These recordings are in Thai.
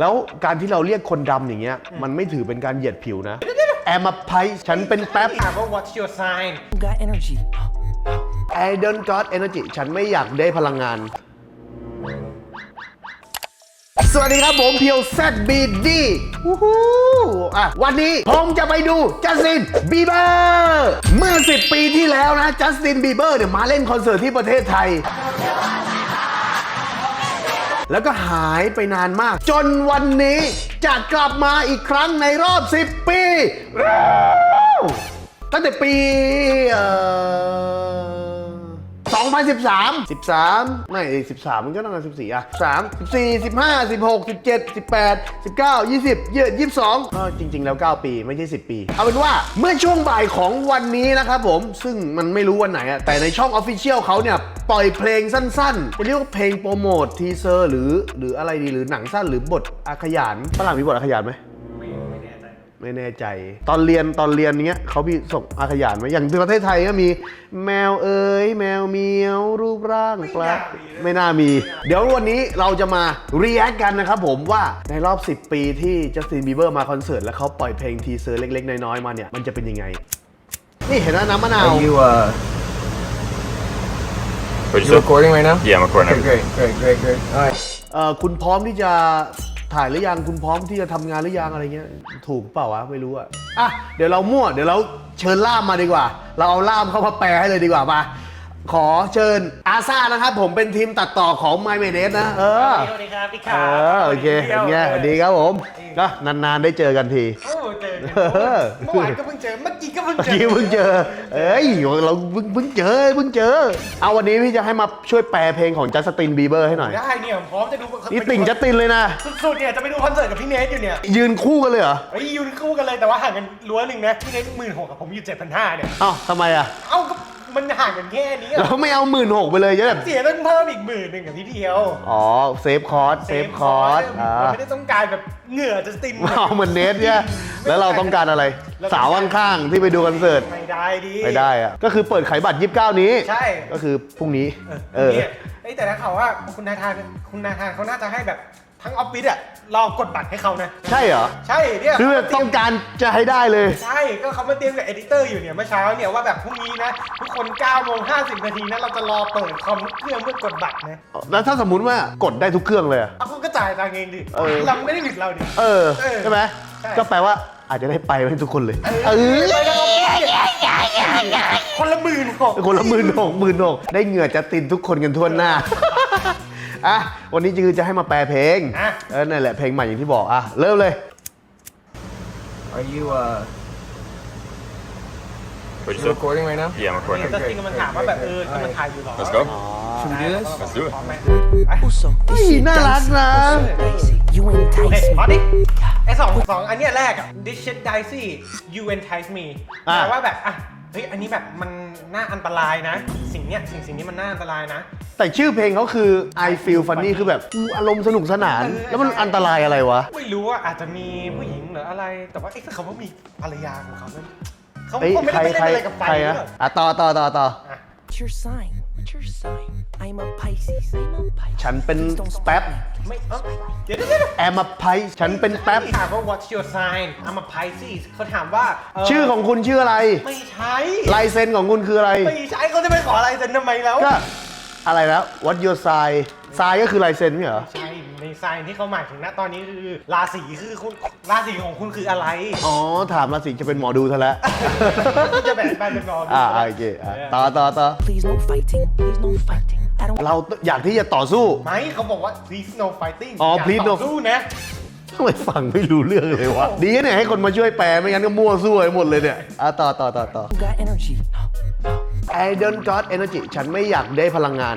แล้วการที่เราเรียกคนดำอย่างเงี้ยมันไม่ถือเป็นการเหยียดผิวนะ แอม a ไพฉันเป็นแป๊บ ถามว่า what's your sign got energy. I don't got energy ฉันไม่อยากได้พลังงาน สวัสดีครับผมเพียวแซดบีดีวู้ฮู้อะวันนี้ผมจะไปดูจัสตินบีเบอร์เมื่อ 10 ปีที่แล้วนะจัสตินบีเบอร์เนี่ยมาเล่นคอนเสิร์ตที่ประเทศไทย แล้วก็หายไปนานมาก จนวันนี้จะกลับมาอีกครั้งในรอบ 10 ปี ตั้งแต่ปีเอ่อ 2013 13 ไม่ 13 มันก็ตั้งแต่14 อะ 3 14 15 16 17 18 19 20เยอ22ก็จริง ๆ แล้ว 9 ปีไม่ใช่ 10 ปี เอาเป็นว่าเมื่อช่วงบ่ายของวันนี้นะครับผม ซึ่งมันไม่รู้วันไหนอะแต่ในช่อง Official เขาเนี่ย ปล่อยเพลงสั้นๆจะเรียกว่าเพลงโปรโมททีเซอร์หรือหรืออะไรดีหรือหนังสั้นหรือบทอาขยานฝรั่งมีบทอาขยานไหม ไม่แน่ใจ ตอนเรียนตอนเรียนเนี้ยเขามีส่งอาขยานไหมอย่างที่ประเทศไทยก็มีแมวเอ๋ยแมวเมียวรูปร่างแปลกไม่น่ามี เดี๋ยววันนี้เราจะมารีแอคกันนะครับผมว่าในรอบ 10 ปีที่จัสตินบีเบอร์มาคอนเสิร์ตแล้วเขาปล่อยเพลงทีเซอร์เล็ก ๆ น้อยๆมาเนี่ยมันจะเป็นยังไง นี่เห็นไหมน้ำมะนาว Are you uh What'd you you say? recording right now? Yeah, I'm recording Okay, everything. great, great, great, great. All right. เอ่อคุณพร้อมที่จะ ถ่ายหรือยังคุณพร้อมที่จะทำงานหรือยังอะไรเงี้ย ถูกเปล่าวะไม่รู้อะอะเดี๋ยวเรามั่วเดี๋ยวเราเชิญล่ามมาดีกว่า เราเอาล่ามเข้ามาแปลให้เลยดีกว่ามา ขอเชิญอาซานะครับ ผมเป็นทีมตัดต่อของ My m a d e s นะเออสวัสดีครับพี่เอขาอโอเคเป็นไงสวัสดีครับผมก็นานๆได้เจอกันทีโอ้เจอกันเออเมื่อวานก็เพิ่งเจอเมื่อกี้ก็เพิ่งเมื่อเจอกี้เพิ่งเจอ เอ้ยเราเพิ่งเพิ่งเจอเพิ่งเจอ เอาวันนี้พี่จะให้มาช่วยแปลเพลงของจัสตินบีเบอร์ให้หน่อยได้เนี่ยผมพร้อมจะดูนี่ติ่งจัสตินเลยนะสุดๆเนี่ยจะไปดูคอนเสิร์ตกับพี่เนทอยู่เนี่ยยืนคู่กันเลยเหรอเฮ้ยยืนคู่กันเลยแต่ว่าห่างกันรั้วหนึ่งนะพี่เนทหมื่นหกกับผมอยู่เจ็ดพันห้าเนี่ยเอ้าทำไมอะเอ้าก็ มันห่างกันแค่นี้อะเราไม่เอาหมื่นหกไปเลยจะแบบเสียต้องเพิ่มอีกหมื่นหนึ่งกับพี่เพียวอ๋อเซฟคอร์สเซฟคอร์สอ่าเราไม่ได้ต้องการแบบเหงื่อจะสตินเอาเหมือนเนทเนี่ยแล้วเราต้องการอะไร สาวข้างๆที่ไปดูคอนเสิร์ตไม่ได้ดิไม่ได้อะก็คือเปิดขายบัตร 29 นี้ ใช่ ก็คือพรุ่งนี้ เอเอออเนี่ยเอ้ยแต่ถ้าเขาว่าคุณนาธานคุณนาธานเขาน่าจะให้แบบ ทั้งออฟฟิศอะรอกดบัตรให้เขานะ ใช่เหรอ ใช่เนี่ยคือแบบต้องการจะให้ได้เลย ใช่ก็เขามาเตรียมกับเอดิเตอร์อยู่เนี่ยเมื่อเช้าเนี่ยว่าแบบพรุ่งนี้นะ ทุกคน9โมง50 นาทีนะเราจะรอเปิดคอมเครื่องเพื่อกดบัตรนะแล้วถ้าสมมุติว่ากดได้ทุกเครื่องเลยอะ เอาคุณก็จ่ายตังค์เองดิเออ เราไม่ได้ผิดเราดิ เออ เออใช่ไหมใช่ ก็แปลว่าอาจจะได้ไปให้ทุกคนเลย เออไปกันเอาคนละหมื่นหกคนละหมื่นหกหมื่นหกได้เหงื่อจะตินทุกคนกันทั่วหน้า อะวันนี้จือจะให้มาแปลเพลงอะ เออนั่นแหละเพลงใหม่อย่างที่บอกอะเริ่มเลย Are you uh What'd you you say? recording right now? Yeah, I'm recording แต่ everything. จริงๆมันถามว่าแบบเออกำลังถ่ายอยู่เหรอ Let's go. Should we do this? Let's do it. พร้อมไหม Also, this Hey, shit น่ารัก dicey. นะ Dicey. You เด็ entice พอ me. ดิไอสองสองอันเนี้ยแรกอะ this shit dicey you entice me อะแต่ว่าแบบอะเฮ้ยอันนี้แบบมันน่าอันตรายนะ สิ่งเนี้ยสิ่งสิ่งนี้มันน่าอันตรายนะ แต่ชื่อเพลงเขาคือ I feel funny คือแบบกูอารมณ์สนุกสนานเออแล้วมันอันตรายอะไรวะ ไม่รู้ว่าอาจจะมีผู้หญิงหรืออะไร แต่ว่าไอ้ถ้าเขาว่ามีภรรยาของเขานั้นเขาเอ้ยเขาไม่ใครได้ไปใครเล่นอะไรกับไฟใครหรือนะเปล่าอะต่อต่อต่อต่ออะ What's your sign? What's your sign? I'm a Pisces. I'm a Pisces. ฉันเป็น Please don't แป๊บ stop me. ไม่เอ้าเดี๋ยวเดี๋ยวเดี๋ยวแอม a ไพฉันเป็นแป๊บถามว่า what's your sign I'm a Pisces เขาถามว่าเชื่อของคุณชื่ออะไร ไม่ใช่ลายเซ็นของคุณคืออะไร ไม่ใช่เขาจะไปขออะไรเซ็นทำไมแล้วก็ อะไรนะ what your sign sign ก็คือลายเซ็นไม่เหรอ ใช่ในไซน์ที่เขาหมายถึงนะตอนนี้คือราศีคือคุณราศีของคุณคืออะไรอ๋อ ถามราศีจะเป็นหมอดูซะแล้วที่จะแบ่งไปเป็นรอดูอ่าโอเคอะต่อต่อต่อ Please no fighting. Please no fighting. I don't เราอยากที่จะต่อสู้ไม่เขาบอกว่า please no fighting อ๋อย่า please ต่ no สู้นะ ทำไมฟังไม่รู้เรื่องเลยวะ ดีนะเนี่ยให้คนมาช่วยแปลไม่งั้นก็มั่วซั่วไปหมดเลยเนี่ยอะต่อต่อต่อต่อ got energy. I don't got energy ฉันไม่อยากได้พลังงาน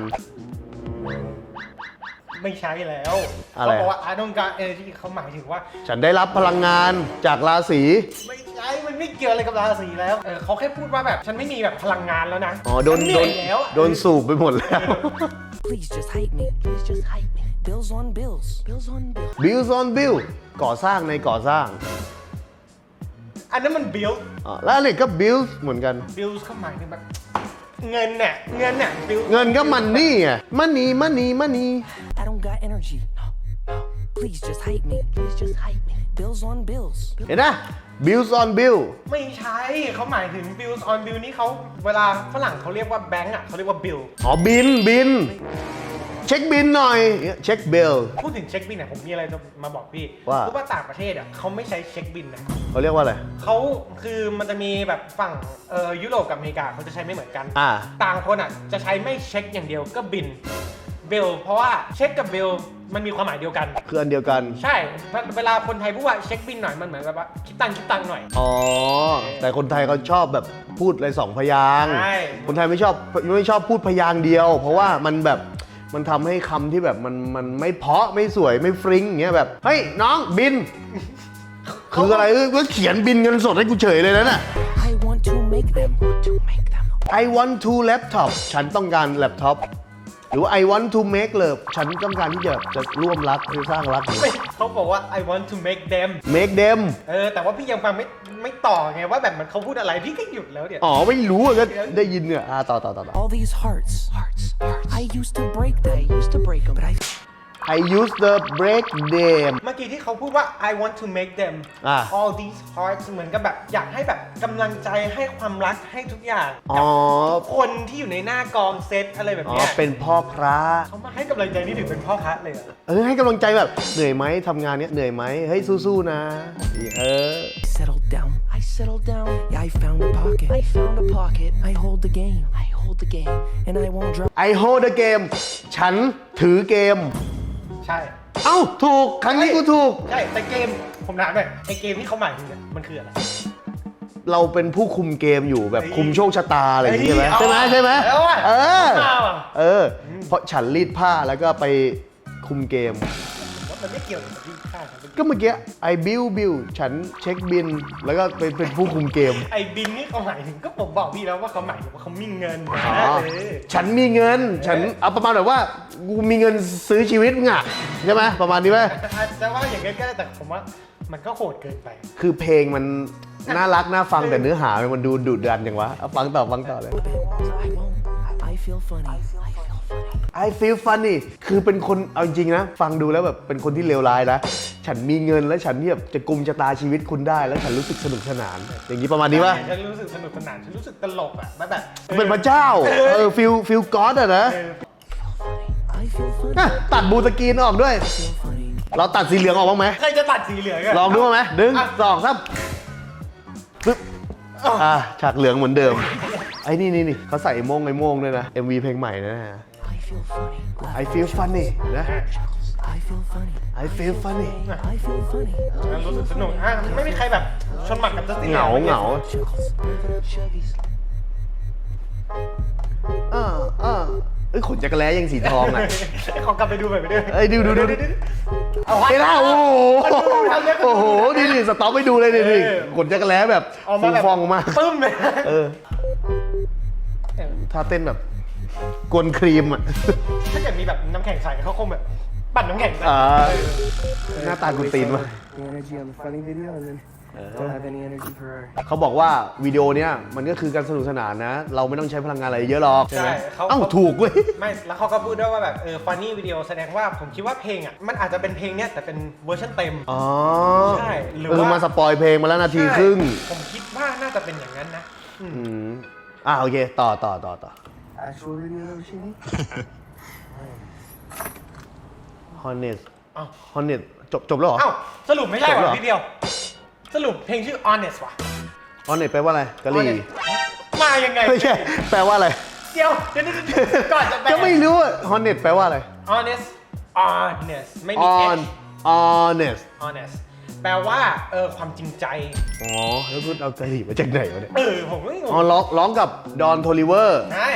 ไม่ใช่แล้วอะไร เขาบอกว่า I don't got energy เขาหมายถึงว่า ฉันได้รับพลังงานจากราศี ไม่ใช่มันไม่เกี่ยวอะไรกับราศีแล้วเออเขาแค่พูดว่าแบบฉันไม่มีแบบพลังงานแล้วนะอ๋อ โดน ฉัโดเหนอยแล้วโดนสูบไปหมดแล้ว Please just hype me. Please just hype me. Bills on bills. Bills on bills. Bills on bill ก่อสร้างในก่อสร้างอันนั้นมัน build อ๋อแล้วอันนี้ก็ bills เหมือนกัน build เขาหมายถึงแบบ เงินเนี่ยเงินเนี่ย build เงินก็มันนี่ไงมันนี่มันนี่มันนี่ I don't got energy. Please just hype me. Please just hype me. Bills on bills. เห็นนะ bills on bill ไม่ใช่เขาหมายถึง bills on bill นี่เขาเวลาฝรั่งเขาเรียกว่าแบงก์อะเขาเรียกว่า bill อ๋อบินบิน เช็คบินหน่อยเช็คเบล พูดถึงเช็คบินเนี่ยผมมีอะไรจะมาบอกพี่ว่าเพราะว่าต่างประเทศอะเขาไม่ใช้เช็คบินนะเขาเรียกว่าอะไร เขาคือมันจะมีแบบฝั่งเอ่อยุโรปกับอเมริกาเขาจะใช้ไม่เหมือนกัน อ่า ต่างคนอะจะใช้ไม่เช็คอย่างเดียวก็บินเบลเพราะว่าเช็คกับเบลมันมีความหมายเดียวกัน คืออันเดียวกัน ใช่เวลาคนไทยพูดว่าเช็คบินหน่อยมันเหมือนกับว่าคิดตังค์คิดตังค์หน่อย อ๋อ แต่คนไทยเขาชอบแบบพูดอะไรสองพยางค์ใช่ คนไทยไม่ชอบไม่ชอบพูดพยางค์เดียว เพราะว่ามันแบบ มันทำให้คำที่แบบมันมันไม่เพราะไม่สวยไม่ฟริ้งอย่างเงี้ยแบบเฮ้ยน้องบิน คืออะไรเออก็เขียนบินเงินสดให้กูเฉยเลยนะน่ะ I want to make them. Want to make them. I want to laptop ฉันต้องการแล็ปท็อปหรือว่า I want to make love ฉันต้องการที่จะจะร่วมรักหรือสร้างรักไม่เขาบอกว่า I want to make them make them เออ แต่ว่าพี่ยังฟังไม่ไม่ต่อไงว่าแบบมันเขาพูดอะไรพี่ก็หยุดแล้วเนี่ยอ๋อ ไม่รู้อะก็ได้ยินเนี่ยอ่าต่อต่อต่อต่อ All these hearts. Hearts. Hearts. I used to break them. I used to break them. But I I use the break them เมื่อกี้ที่เขาพูดว่า I want to make them อะ all these hearts เหมือนกับแบบ อยากให้แบบกำลังใจให้ความรักให้ทุกอย่างอ๋อกับคนที่อยู่ในหน้ากองเซตอะไรแบบอ๋อ เนี้ยเป็นพ่อพระ เขามาให้กำลังใจนี่ถือเป็นพ่อค้าเลยเหรอเออ ให้กำลังใจแบบ เหนื่อยไหมทำงานเนี้ยเหนื่อยไหม เฮ้ย สู้ๆนะ เออ settled down. I settled down. Yeah, I found a pocket. I found a pocket. I hold the game. I hold the game. And I won't drop. I hold the game ฉันถือเกม ใช่ เอ้า ถูก ครั้งนี้กูถูก ใช่ แต่เกม ผมถามหน่อยไอเกมที่เขาหมายถึงเนี่ยมันคืออะไร เราเป็นผู้คุมเกมอยู่แบบเฮ้ยคุมโชคชะตาอะไรอย่างเงี้ยเฮ้ใช่ไหมยใช่ไหมเอาใช่ไหมอะเออ เอาอะเออ เพราะฉันรีดผ้าแล้วก็ไปคุมเกม ว่ามันไม่เกี่ยวกับที่ค่าครับ ก็เมื่อกี้ I bill bill ฉันเช็คบิน แล้วก็ไปเป็นผู้คุมเกม ไอบินนี่เขาหมายถึงก็ผมบอกพี่แล้วว่าเขาหมายถึงว่าเขามีเงินอ๋อเออฉันมีเงิน ฉันเอาประมาณแบบว่ากูมีเงินซื้อชีวิตมึงอะใช่ไหมประมาณนี้ไหมอาจจะว่าอย่างนั้นก็ได้แต่ผมว่ามันก็โหดเกินไป คือเพลงมันน่ารักน่าฟังแต่เนื้อหามันดูดุดันอย่างวะเอาฟังต่อฟังต่อเลย I won't. I feel funny. I feel funny. I feel funny คือเป็นคนเอาจริงๆนะ ฟังดูแล้วแบบเป็นคนที่เลวร้ายนะ ฉันมีเงินแล้วฉันที่แบบจะกุมชะตาชีวิตคุณได้ แล้วฉันรู้สึกสนุกสนาน อย่างนี้ประมาณนี้ป่ะ ฉันรู้สึกสนุกสนาน ฉันรู้สึกตลกอะแบบแบบเป็นพระเจ้า เออฟิลฟิลก็อดอะนะ I feel funny. อะตัดบูสกรีนออกด้วย I feel funny. เราตัดสีเหลืองออกบ้างไหม ใครจะตัดสีเหลืองอะลองดูบ้างไหมหนึ่งอะสองสามปึ๊บอะฉากเหลืองเหมือนเดิม ไอ้นี่นี่นี่เขาใส่ไอ้โม่งไอ้โม่งด้วยนะ MV เพลงใหม่นะฮะ I feel funny. I feel funny นะ I feel funny. I feel funny I feel funny. รู้สึกสนุกอะไม่มีใครแบบชนหมัดกับจัสตินเหงาเหงา Chuckles. Chevys. อ่าอ่าเอ้ยขนจักรแล้ยังสีทองอะ ขอกลับไปดูแบบไปด้วยเอ้ยดูดูดูดูเอาวะเฮ้ยล่ะโอ้โหทำเยอะกว่าโอ้โหนี่นี่สต็อปไปดูเลยนี่นี่เออ ขนจักรแล้แบบเอาฟูมาแบบฟองมาก ปึ้มเลยเออท่าเต้นแบบ กวนครีมอะถ้าเกิดมีแบบน้ำแข็งใสเขาคงแบบปั่นน้ำแข็งใส่อ่าหน้าตากุนตีนว่ะ The energy on the funny video and then don't have any energy for our เขาบอกว่าวิดีโอเนี้ยมันก็คือการสนุกสนานนะ เราไม่ต้องใช้พลังงานอะไรเยอะหรอกใช่ไหมใช่เขา เอ้าถูกเว้ย ไม่แล้วเขาก็พูดด้วยว่าแบบเออฟันนี่วิดีโอแสดงว่าผมคิดว่าเพลงอะมันอาจจะเป็นเพลงเนี้ยแต่เป็นเวอร์ชันเต็ม อ๋อใช่หรือก็คือว่ามาสปอยเพลงมาแล้วนาทีครึ่งใช่ผมคิดว่าน่าจะเป็นอย่างนั้นนะอืมอืมอ่าโอเค ต่อต่อต่อต่อ actual video that was shooting. Honest อ้าว Honest จบจบแล้วเหรอ เอ้าสรุปไม่ใช่จบเหรว่ะอพี่เดียว สรุปเพลงชื่อ honest ว่ะ Honest แปลว่าอะไรกะหรี่ Honest มายังไง ไม่ใช่ แปลว่าอะไรเดี๋ยวเดี๋ยวเดี๋ยวเดี๋ยวก่อนจะแปล ก็ไม่รู้อะ Honest แปลว่าอะไร honest honest ไม่มี On h honest honest แปลว่าเออความจริงใจ อ๋อแล้วพูดเอากะหรี่มาจากไหนวะเนี่ยเออผมก็งงอ๋อร้องร้องกับดอนโทลิเวอร์ ใช่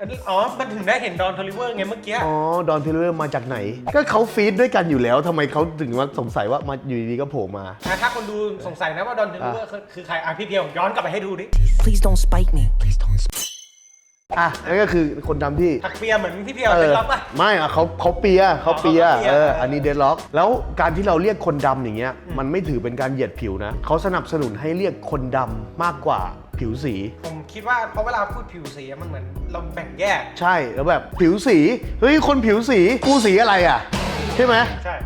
อันนี้อ๋อ มันถึงได้เห็นดอนทอลิเวอร์ไงเมื่อกี้ อ๋อ ดอนโทลิเวอร์มาจากไหน ก็เขาฟีดด้วยกันอยู่แล้วทำไมเขาถึงมาสงสัยว่ามาอยู่ดีๆก็โผล่มา อะถ้าคนดูสงสัยนะว่าดอนทอลิเวอร์คือใคร อะพี่เพียวย้อนกลับไปให้ดูดิ Please don't spike me. Please don't spike. อะนั่นก็คือคนทำที่ ถักเปียเหมือนพี่เพียวเอเป็นอล็อกป่ะ ไม่อะเขาเขาเปียเขาเปียอ๋อเขาเปียเอออันนี้เดดล็อก แล้วการที่เราเรียกคนดำอย่างเงี้ยมันไม่ถือเป็นการเหยียดผิวนะเขาสนับสนุนให้เรียกคนดำมากกว่าผิวสี ผมคิดว่าเพราะเวลาพูดผิวสีอะมันเหมือนเราแบ่งแยก ใช่แล้วแบบผิวสีเฮ้ยคนผิวสีกูสีอะไรอะ ใช่ไหมใช่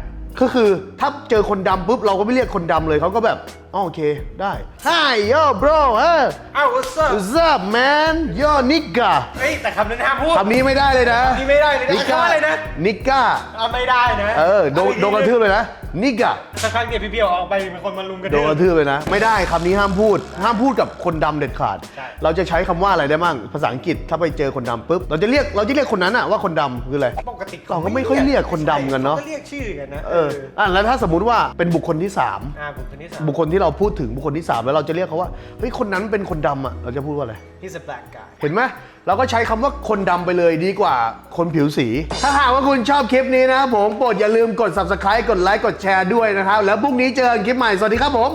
ก็คือถ้าเจอคนดำปุ๊บเราก็ไม่เรียกคนดำเลยเขาก็แบบอ๋อโอเคได้ Hi yo bro เออ อ้าว what's up What's up man yo nigga เฮ้ย แต่คำนั้นห้ามพูดคำนี้ไม่ได้เลยนะคำนี้ไม่ได้เลยนะนิก้า คำว่าอะไรนะนิก้าเอาไม่ได้นะเออโดนโดนกระทืบเลยนะ นิก้าสักครั้งเดียวพี่เบียวออกไปมีคนมาลุมกระโดทืนบกระทืบเลยนะ ไม่ได้คำนี้ห้ามพูด ห้ามพูดกับคนดำเด็ดขาดใช่เราจะใช้คำว่าอะไรได้มั่งภาษาอังกฤษถ้าไปเจอคนดำปุ๊บเราจะเรียกเราจะเรียกคนนั้นอะว่าคนดำคืออะไร ปกติเราก็ไม่ค่อยเรียกคนดำกันเนอะขก็เรียกชื่อกันนะเอออะแล้วถ้าสมมุติว่าเป็นบุคคลที่สามอ่าบุคคลที่สาม บุคคลที่เราพูดถึงบุคคลที่สามแล้วเราจะเรียกเขาว่าเฮ้ยคนนั้นเป็นคนดำอะเราจะพูดว่าอะไร he's a black guy เห็นไหม เราก็ใช้คำว่าคนดำไปเลยดีกว่าคนผิวสี ถ้าหากว่าคุณชอบคลิปนี้นะครับผมโปรดอย่าลืมกด subscribe กดไลค์กดแชร์ด้วยนะครับ แล้วพรุ่งนี้เจอกันคลิปใหม่ สวัสดีครับผม